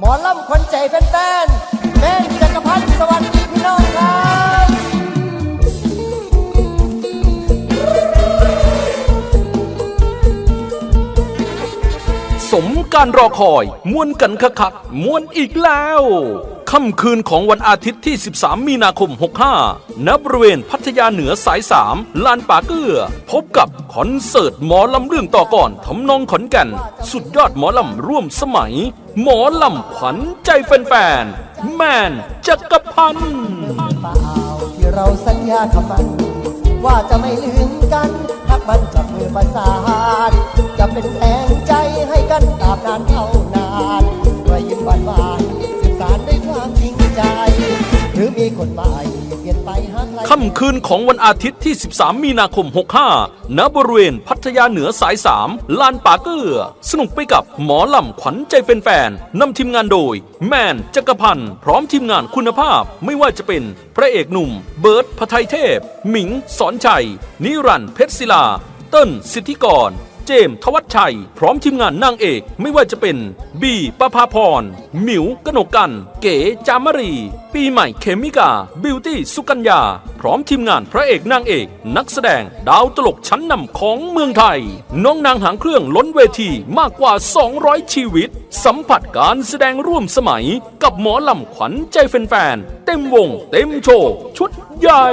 หมอลำคนใจแฟนๆแม่นจักรพันธ์สวัสดีพี่น้องครับสมการรอคอย ม้วนกันคักคักๆม้วนอีกแล้ว ค่ำคืนของวันอาทิตย์ที่ 13 มีนาคม 65 ณ บริเวณพัทยาเหนือสาย 3 ลานป่าเกื้อ พบกับคอนเสิร์ตหมอลำเรื่องต่อก่อนทำนองขอนแก่น สุดยอดหมอลำร่วมสมัย หมอลำขวัญใจแฟนๆ แมนจักรพันธ์ที่เราสัญญากับมัน ว่าจะไม่ลืมกันทักมันจับมือประสาน ใจ หรือมีคนใหม่เปลี่ยนไปหาใคร ค่ำคืนของวันอาทิตย์ที่ 13 มีนาคม 65 ณ บริเวณพัทยาเหนือสาย 3 ลานป่าเกื้อ สนุกไปกับหมอลำขวัญใจแฟนๆนำทีมงานโดย แมน จักรพันธ์ พร้อมทีมงานคุณภาพ ไม่ว่าจะเป็น พระเอกหนุ่ม เบิร์ตพไทยเทพ หมิง สอนชัย นิรันดร์เพชรศิลา เติ้ลสิทธิกร เจมส์ทวัชชัย พร้อมทีมงานนางเอกไม่ว่าจะเป็น บีประภาพร หมิวกนกกัน เก๋จามรี ปีใหม่เคมิกา บิวตี้สุกัญญา พร้อมทีมงานพระเอกนางเอก นักแสดงดาวตลกชั้นนำของเมืองไทย น้องนางหางเครื่องล้นเวทีมากกว่า 200 ชีวิต สัมผัสการแสดงร่วมสมัย กับหมอลำขวัญใจแฟนๆเต็มวง เต็มโชว์ชุดใหญ่